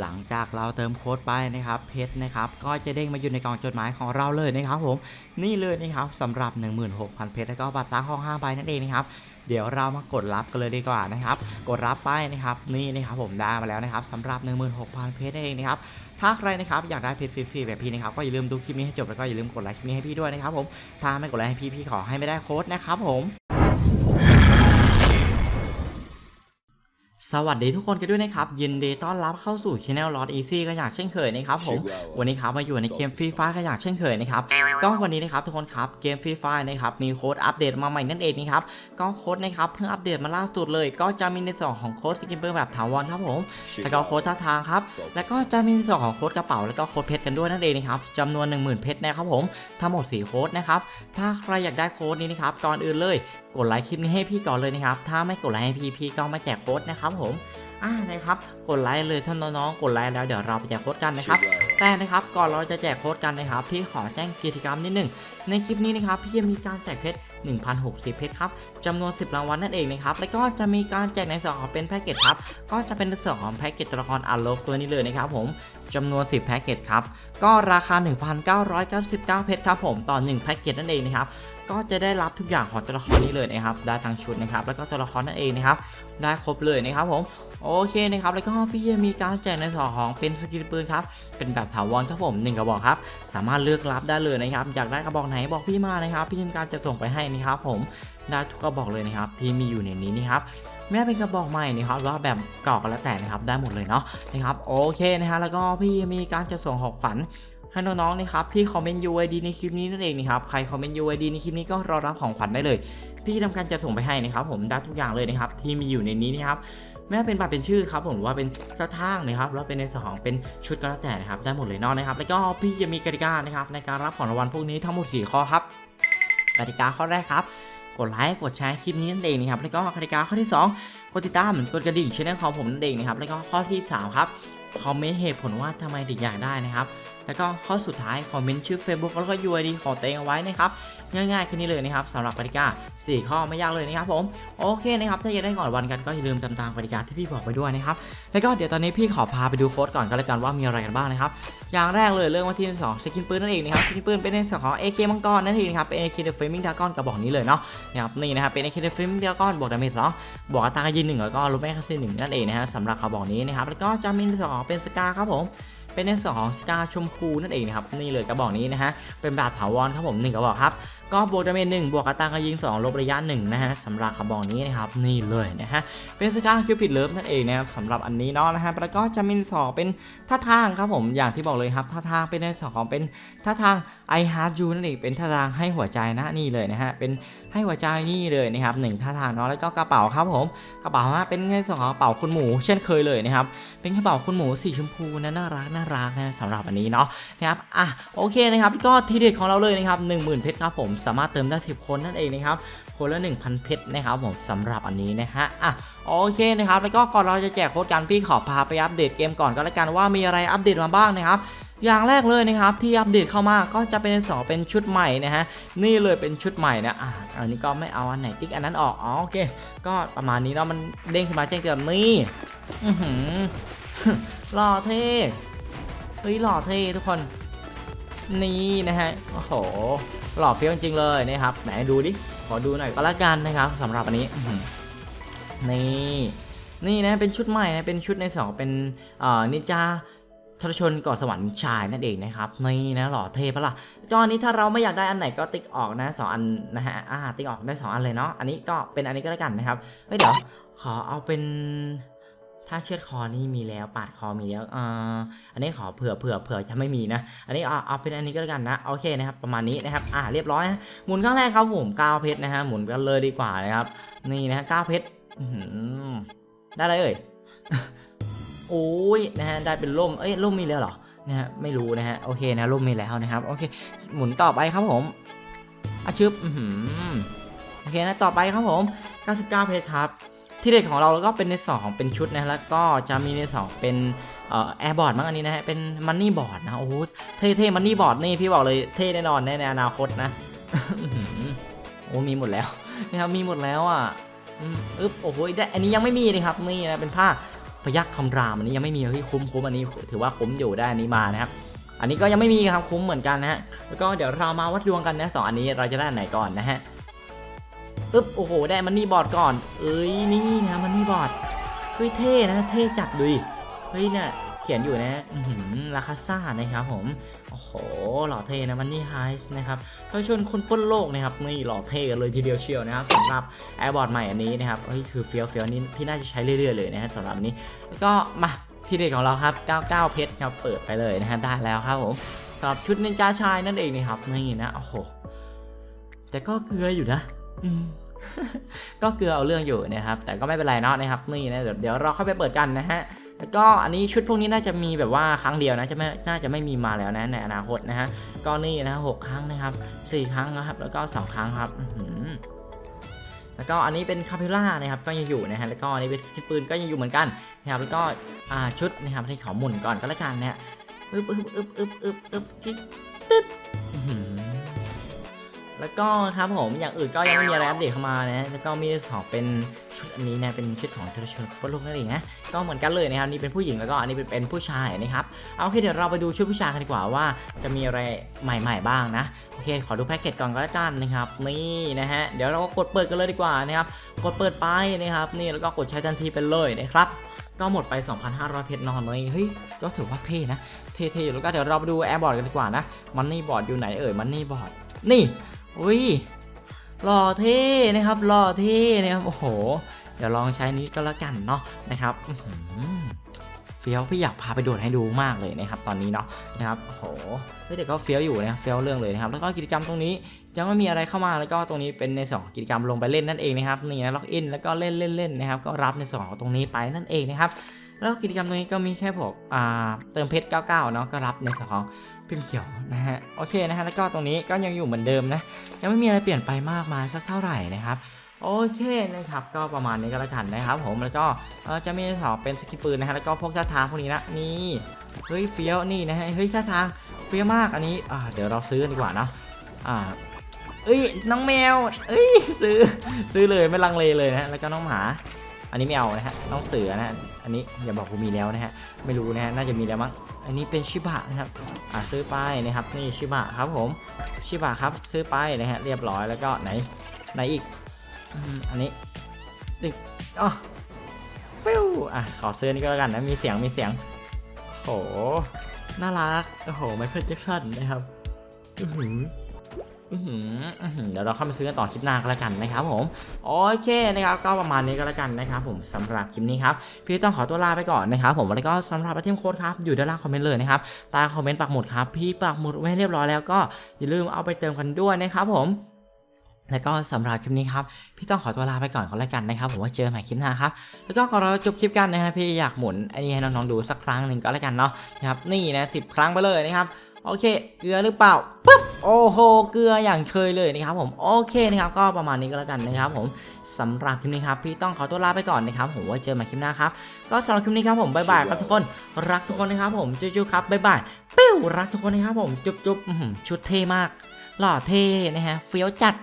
หลังจากเราเติมโค้ดไปนะครับเพชรนะครับก็จะเด้งมาอยู่ในกล่องจดหมายของเราเลยนะครับผมนี่เลยนะครับสำหรับ 16,000 เพชรแล้วก็บัตรซ่าห้อง5ใบนั่นเองนะครับเดี๋ยวเรามากดรับกันเลยดีกว่านะครับ กดรับไปนะครับนี่นะครับผมได้มาแล้วนะครับสำหรับ 16,000 เพชรนั่นเองนะครับถ้าใครนะครับอยากได้เพชรฟรีๆแบบพี่นะครับก็อย่าลืมดูคลิปนี้ให้จบแล้วก็อย่าลืมกดไลค์คลิปนี้ให้พี่ด้วยนะครับผมถ้าไม่กดไลค์ให้พี่พี่ขอให้ไม่ได้โค้ดนะครับผม สวัสดีทุกคนกันด้วยนะครับ ยินดีต้อนรับเข้าสู่ช anel Lord Easy กันอย่างเช่นเคยนะครับผมวันนี้ครับมาอยู่ในเกมฟรีไฟกันอย่างเช่นเคยนะครับก็วันนี้นะครับทุกคนครับเกมฟรีไฟนะครับมีโค้ดอัปเดตมาใหม่นั่นเองนะครับก็โค้ดนะครับเพิ่งอัปเดตมาล่าสุดเลย ก็จะมีในส่วนของโค้ดสกินเปอร์แบบถาวรครับผมแล้วก็โค้ดท่าทางครับแล้วก็จะมีในส่วนของโค้ดกระเป๋าแล้วก็โค้ดเพชรกันด้วยนั่นเองนะครับจำนวน 10,000 เพชรนะครับผมทั้งหมด4โค้ดนะครับถ้าใครอยากได้โค้ดนี้นะครับก่อนอื่นเลย กดไลค์คลิปนี้ให้พี่ก่อนเลยนะครับถ้าไม่กดไลค์ให้พี่พี่ก็ไม่แจกโค้ดนะครับผมอ่านะครับกดไลค์เลยท่านน้องๆกดไลค์แล้วเดี๋ยวเราไปแจกโค้ดกันนะครับแต่นะครับก่อนเราจะแจกโค้ดกันนะครับพี่ขอแจ้งกิจกรรมนิดหนึ่งในคลิปนี้นะครับพี่จะมีการแจกเพชร1,060 เพชรครับจำนวน 10 รางวัลนั่นเองนะครับ แล้วก็จะมีการแจกในส่วนของเป็นแพ็กเกจครับ ก็จะเป็นในส่วนของแพ็กเกจตัวละครอัลโลกตัวนี้เลยนะครับผม จำนวน 10 แพ็กเกจครับ ก็ราคา 1,999 เพชรครับผมต่อ 1 แพ็กเกจนั่นเองนะครับ ก็จะได้รับทุกอย่างของตัวละครนี้เลยนะครับ ได้ทั้งชุดนะครับ แล้วก็ตัวละครนั่นเองนะครับ ได้ครบเลยนะครับผม โอเคนะครับ แล้วก็พี่จะมีการแจกในส่วนของเป็นสกิลปืนครับ เป็นแบบถาวรครับผมหนึ่งกระบอกครับ สามารถเลือกรับได้เลยนะครับ อยากได้กระบอกไหนบอกพี่มานะครับ พี่จะมีการจะส่งไปให้นะครับผม ได้ทุกกระบอกเลยนะครับที่มีอยู่ในนี้นะครับ แม้เป็นกระบอกใหม่นะครับหรือว่าแบบเก่าก็แล้วแต่นะครับได้หมดเลยเนาะนะครับโอเคนะฮะแล้วก็พี่มีการจะส่งของขวัญให้น้องๆนะครับที่คอมเมนต์ UID ในคลิปนี้นั่นเองนะครับใครคอมเมนต์ UID ในคลิปนี้ก็รอรับของขวัญได้เลย พี่ทำการจะส่งไปให้นะครับผมได้ทุกอย่างเลยนะครับที่มีอยู่ในนี้นะครับไม่ว่าเป็นบัตรเป็นชื่อครับผมว่าเป็นกระทั่งนะครับแล้วเป็นในสองเป็นชุดก็แล้วแต่นะครับได้หมดเลยเนอกนะครับ แล้วก็พี่จะมีกติกานะครับในการรับของรางวัลพวกนี้ทั้งหมด 4 ข้อครับกติกาข้อแรกครับ กดไลค์กดแชร์คลิปนี้นั่นเองนะครับแล้วก็กติกาข้อที่ 2กดติดตามเหมือนกดกระดิ่งช่องของผมนั่นเองนะครับแล้วก็ข้อที่ 3 ครับคอมเมนต์เหตุผลว่าทำไมถึงอยากได้นะครับ แล้วก็ข้อสุดท้ายคอมเมนต์ชื่อ Facebook แล้วก็ UID ของตัวเองเอาไว้นะครับง่ายๆแค่นี้เลยนะครับสำหรับกติกา4 ข้อไม่ยากเลยนะครับผมโอเคนะครับถ้าอยากได้ก่อนวันกันก็อย่าลืมตามตามกติกาที่พี่บอกไปด้วยนะครับแล้วก็เดี๋ยวตอนนี้พี่ขอพาไปดูโค้ดก่อนก็แล้วกันว่ามีอะไรกันบ้างนะครับอย่างแรกเลยเรื่องว่าที่สองสกินปืนนั่นเองนะครับสกินปืนเป็นในส่วนของ AK มังกรนั่นเองนะครับเป็น AK The Flaming Dragon กระบอกนี้เลยเนาะนะครับนี่นะครับเป็น AK The Flaming Dragon บวกดาเมจสองบวกอัตราการยิงหนึ่งแล้วก็ลบแมกกซีนหนึ่งนั่นเองนะฮะสำหรับกระบอกนี้นะครับแล้วก็จะมีในส่วนของเป็นสกาครับผม เป็นในส่วนของสกาชมพูนั่นเองนะครับนี่เลยกระบอกนี้นะฮะเป็นแบบถาวรครับผมหนึ่งกระบอกครับก็บวกดาเมจหนึ่งบวกอัตราการยิง 2 ลบระยะ1นะฮะสำหรับกระบอกนี้นะครับนี่เลยนะฮะเป็นสกาคิวปิดเลิฟนั่นเองนะครับสำหรับอันนี้เนาะนะฮะแล้วก็จะมีสองเป็นท่าทางครับผมอย่างที่บอกเลยครับท่าทางเป็นในสองของเป็นท่าทาง I Heart You นั่นเองเป็นท่าทางให้หัวใจนะนี่เลยนะฮะเป็นให้หัวใจนี่เลยนะครับหนึ่งท่าทางเนาะแล้วก็กระเป๋าครับผมกระเป๋าฮะเป็นในสองกระเป๋าคุณหมู เช่นเคยเลยนะครับเป็นกระเป๋าคุณหมูสีชมพูนะน่ารักน่ารักนะสำหรับอันนี้เนาะนะครับอะโอเคนะครับก็ทีเด็ดของเราเลยนะครับ10,000เพชรครับผมสามารถเติมได้ 10 คนนั่นเองนะครับคนละ 1,000 เพชรนะครับผมสำหรับอันนี้นะฮะอะโอเคนะครับแล้วก็ก่อนเราจะแจกโค้ดกันพี่ขอพาไปอัปเดตเกมก่อนก็แล้วกันว่ามีอะไรอัปเดตมาบ้างนะครับอย่างแรกเลยนะครับที่อัปเดตเข้ามาก็จะเป็นสองเป็นชุดใหม่นะฮะนี่เลยเป็นชุดใหม่นะอะอันนี้ก็ไม่เอาอันไหนติ๊กอันนั้นออกอ๋อโอเค ก็ประมาณนี้เนาะมันเด้งขึ้นมาแจ้งเตือนนี่อือหือหล่อเท่เฮ้ยหล่อเท่ทุกคน นี่นะฮะโอ้โห หล่อเฟี้ยวจริงๆเลยนะครับไหนดูดิขอดูหน่อยก็แล้วกันนะครับสำหรับอันนี้นี่นี่นะเป็นชุดใหม่นะเป็นชุดในสองเป็นเอ่อนิจาทรชนเกาะสวรรค์ชายนั่นเองนะครับนี่นะหล่อเท่ปะล่ะก็อันนี้ถ้าเราไม่อยากได้อันไหนก็ติ๊กออกนะสองอันนะฮะอ่าติ๊กออกได้สองอันเลยเนาะอันนี้ก็เป็นอันนี้ก็แล้วกันนะครับเฮ้ยเดี๋ยวขอเอาเป็น ถ้าเชือดคอนี่มีแล้วปาดคอมีแล้วอ่าอันนี้ขอเผื่อเผื่อเผื่อจะไม่มีนะ อันนี้เอาเอาเป็นอันนี้ก็แล้วกันนะโอเคนะครับประมาณนี้นะครับอ่าเรียบร้อยนะหมุนครั้งแรกครับผม9เพชรนะฮะหมุนกันเลยดีกว่านะครับนี่นะฮะ9เพชรอื้อหือได้เลยเอ่ยโอ้ยนะฮะได้เป็นร่มเอ้ยร่มมีแล้วเหรอนะฮะไม่รู้นะฮะโอเคนะร่มมีแล้วนะครับโอเค หมุนต่อไปครับผมอาชึบโอเคนะต่อไปครับผม 99 เพชรครับ ที่เด็ดของเราก็เป็นในสองของเป็นชุดนะแล้วก็จะมีในสองเป็นแอร์บอร์ดมั้งอันนี้นะฮะเป็นมันนี่บอร์ดนะโอ้โหเท่เท่มันนี่บอร์ดนี่พี่บอกเลยเท่แน่นอนแน่ในอนาคตนะโอ้มีหมดแล้วนะครับมีหมดแล้วอะอืมอึ๊บโอ้โหได้อันนี้ยังไม่มีเลยครับนี่นะเป็นผ้าพยักคำรามอันนี้ยังไม่มีเฮ้ยคุ้มคุ้มอันนี้ถือว่าคุ้มอยู่ได้อันนี้มานะครับ อันนี้ก็ยังไม่มีครับคุ้มเหมือนกันนะฮะแล้วก็เดี๋ยวเรามาวัดดวงกันนะสองอันนี้เราจะได้อันไหนก่อนนะฮะ ปึ๊บโอ้โหได้มันนี่บอร์ดก่อน เอ้ยนี่นะมันนี่บอร์ดเฮ้ยเท่นะเท่จัดดูดิเฮ้ยเนี่ยเขียนอยู่นะหือราคาซ่านะครับผมโอ้โหหล่อเท่นะมันนี่ไฮส์นะครับก็ชวนคนพ้นโลกนะครับนี่หล่อเท่กันเลยทีเดียวเชียวนะครับสำหรับแอร์บอร์ดใหม่อันนี้นะครับเฮ้ยคือเฟี้ยวเฟี้ยวนี่พี่น่าจะใช้เรื่อยๆเลยนะฮะสำหรับนนี้แล้วก็มาที่เด็ดของเราครับ 99 เพชรครับเปิดไปเลยนะฮะได้แล้วครับผมสำหรับชุดนินจาชายนั่นเองนะครับนี่นะโอ้โหแต่ก็เกลืออยู่นะ อืม ก็เกลือเอาเรื่องอยู่นะครับ แต่ก็ไม่เป็นไรเนาะนะครับนี่นะเดี๋ยวเราเข้าไปเปิดกันนะฮะแล้วก็อันนี้ชุดพวกนี้น่าจะมีแบบว่าครั้งเดียวนะจะไม่น่าจะไม่มีมาแล้วนะในอนาคตนะฮะก็นี่นะหกครั้งนะครับสี่ครั้งนะครับ แล้วก็สองครั้งครับแล้วก็อันนี้เป็นคาพิล่านะครับก็ยังอยู่นะฮะแล้วก็อันนี้เป็นสกิปปืนก็ยังอยู่เหมือนกันนะครับแล้วก็ชุดนะครับที่ขอหมุนก่อนก็แล้วกันนะฮะอึบอึบอึบอึบอึบอึบจิ๊ดตึ๊ด แล้วก็ครับผมอย่างอื่นก็ยังไม่มีอะไรอัปเดตเข้ามานะแล้วก็มีสองเป็นชุดอันนี้นะเป็นชุดของเทเลชนพลูกนั่นเองนะก็เหมือนกันเลยนะครับนี่เป็นผู้หญิงแล้วก็อันนี้เป็นเป็นผู้ชายนะครับเอาโอเคเดี๋ยวเราไปดูชุดผู้ชายกันดีกว่าว่า จะมีอะไรใหม่ ๆ บ้างนะโอเคขอดูแพ็กเกจก่อนก็แล้วกันนะครับนี่นะฮะเดี๋ยวเราก็กดเปิดกันเลยดีกว่านะครับกดเปิดไปนะครับนี่แล้วก็กดใช้ทันทีไปเลยนะครับก็หมดไป 2,500 เพชรนอนเลยเฮ้ยก็ถือว่าเท่นะเท่ๆแล้วก็เดี๋ยวเราไปดูแอร์บอร์ดกันดีกว่านะมันนี่บอร์ดอยู่ไหนเอ่ยมันนี่บอร์ดนี่ อุ้ยหล่อเท่นะครับหล่อเท่นะครับ โอ้โห เดี๋ยวลองใช้นี้ก็แล้วกันเนาะนะครับเฟี้ยวพี่อยากพาไปโดดให้ดูมากเลยนะครับ ตอนนี้เนาะนะครับโอ้โหเฮ้ยแต่ก็เฟี้ยวอยู่นะครับเฟี้ยวเรื่องเลยนะครับแล้วก็กิจกรรมตรงนี้ยังไม่มีอะไรเข้ามาแล้วก็ตรงนี้เป็นในส่วนของกิจกรรมลงไปเล่นนั่นเองนะครับนี่นะล็อกอินแล้วก็เล่นเล่นเล่นนะครับก็รับในส่วนของตรงนี้ไปนั่นเองนะครับ แล้วกิจกรรมตรงนี้ก็มีแค่พวกอ่าเติมเพชร 99 เนาะก็รับในส่วนของพิมพ์เขียวนะฮะโอเคนะฮะแล้วก็ตรงนี้ก็ยังอยู่เหมือนเดิมนะยังไม่มีอะไรเปลี่ยนไปมากมายสักเท่าไหร่นะครับโอเคนะครับก็ประมาณนี้ก็แล้วกันนะครับผมแล้วก็จะมีสองเป็นสกิปปืนนะฮะแล้วก็พวกท่าทางพวกนี้นะนี่เฮ้ยเฟี้ยวนี่นะฮะเฮ้ยท่าทางเฟี้ยวมากอันนี้อ่าเดี๋ยวเราซื้อนดีกว่าเนาะอ่าเอ้ยน้องแมวเอ้ยซื้อซื้อเลยไม่ลังเลเลยนะแล้วก็น้องหมา อันนี้ไม่เอานะฮะน้องเสือนะฮะอันนี้อย่าบอกผมมีแล้วนะฮะไม่รู้นะฮะน่าจะมีแล้วมั้งอันนี้เป็นชิบะนะครับอ่าซื้อไปนะครับนี่ชิบะครับผมชิบะครับซื้อไปนะฮะเรียบร้อยแล้วก็ไหนไหนอีกอันนี้ดึกอ๋อฟิวอะขอซื้อนี่ก็แล้วกันนะมีเสียงมีเสียงโหน่ารักโอ้โหไมเคิลแจ็คสันนะครับอือหือ เดี๋ยวเราเข้าไปซื้อกันต่อคลิปหน้าก็แล้วกันนะครับผมโอเคนะครับก็ประมาณนี้ก็แล้วกันนะครับผมสำหรับคลิปนี้ครับพี่ต้องขอตัวลาไปก่อนนะครับผมแล้วก็สำหรับไอเทมโค้ดครับอยู่ด้านล่างคอมเมนต์เลยนะครับใต้คอมเมนต์ปักหมุดครับพี่ปักหมุดไว้เรียบร้อยแล้วก็อย่าลืมเอาไปเติมกันด้วยนะครับผมแล้วก็สำหรับคลิปนี้ครับพี่ต้องขอตัวลาไปก่อนก็แล้วกันนะครับผมว่าเจอกันใหม่คลิปหน้าครับแล้วก็ก่อนเราจบคลิปกันนะฮะพี่อยากหมุนไอ้นี่ให้น้องๆดูสักครั้งหนึ่งก็แล้วกันเนาะนะครับนี่นะสิครั้งไปเลยนะครับ โอเค เกลือหรือเปล่าปุ๊บโอ้โห เกลืออย่างเคยเลยนะครับผมโอเคนะครับก็ประมาณนี้ก็แล้วกันนะครับผมสำหรับคลิปนี้ครับพี่ต้องขอตัวลาไปก่อนนะครับผมว่าเจอกันใหม่คลิปหน้าครับก็สำหรับคลิปนี้ครับผมบ๊ายบายครับทุกคนรักทุกคนนะครับผมจุ๊บๆครับบ๊ายบายปิ้วรักทุกคนนะครับผมจุ๊บจุ๊บอื้อหือชุดเท่มาก หล่อเท่นะฮะเฟี้ยวจัด